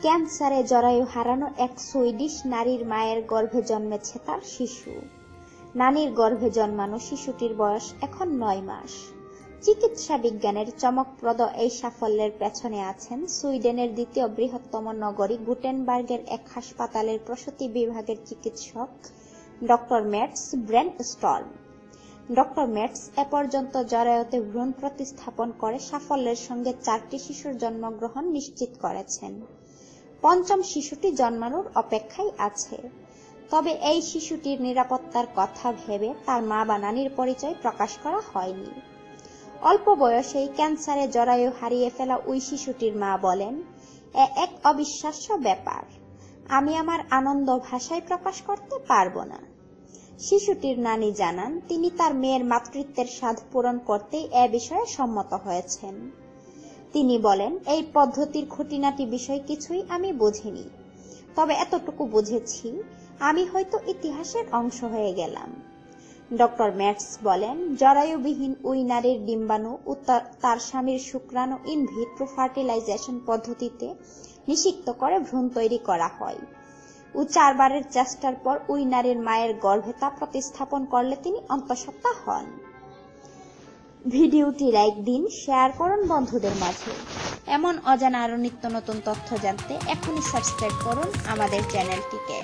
ক্যান্সারে জরায়ু হারানো এক সুইডিশ নারীর মায়ের গর্ভে জন্মেছে তার শিশু। নানির গর্ভে জন্মানো শিশুটির বয়স এখন নয় মাস। চিকিৎসা বিজ্ঞানের চমকপ্রদ এই সাফল্যের পেছনে আছেন সুইডেনের দ্বিতীয় বৃহত্তম নগরী গুটেনবার্গের এক হাসপাতালের প্রসূতি বিভাগের চিকিৎসক doctor Mats Brännström doctor Mats এ পর্যন্ত জরায়ুতে ভ্রূণ প্রতিস্থাপন করে সাফল্যের সঙ্গে চারটি শিশুর জন্মগ্রহণ নিশ্চিত করেছেন। পঞ্চম শিশুটি জন্মানোর অপেক্ষায় আছে। তবে এই শিশুটির নিরাপত্তার কথা ভেবে তার মা বা নানির পরিচয় প্রকাশ করা হয়নি। অল্প বয়সেই ক্যান্সারে জরায়ু হারিয়ে ফেলা ওই শিশুটির মা বলেন, এ এক অবিশ্বাস্য ব্যাপার। আমি আমার আনন্দ ভাষায় প্রকাশ করতে পারব না। শিশুটির নানি জানান, তিনি তার মেয়ের মাতৃত্বের স্বাদ পূরণ করতেই এ বিষয়ে সম্মত হয়েছেন। তিনি বলেন, এই পদ্ধতির খুঁটিনাটি বিষয় কিছুই আমি বুঝিনি। তবে এতটুকু বুঝেছি, আমি হয়তো ইতিহাসের অংশ হয়ে গেলাম। ডক্টর ম্যাটস বলেন, জরায়ুবিহীন ওই নারীর ডিম্বাণু তার স্বামীর শুক্রাণু ইন ভিট্রো ফার্টিলাইজেশন পদ্ধতিতে নিষিক্ত করে ভ্রূণ তৈরি করা হয়। ও চারবারের চেষ্টার পর ওই নারীর মায়ের গর্ভে তা প্রতিস্থাপন করলে তিনি অন্তঃসত্ত্বা হন। ভিডিওটি লাইক দিন, শেয়ার করুন বন্ধুদের মাঝে। এমন অজানা আরও নিত্য নতুন তথ্য জানতে এখনই সাবস্ক্রাইব করুন আমাদের চ্যানেলটিকে।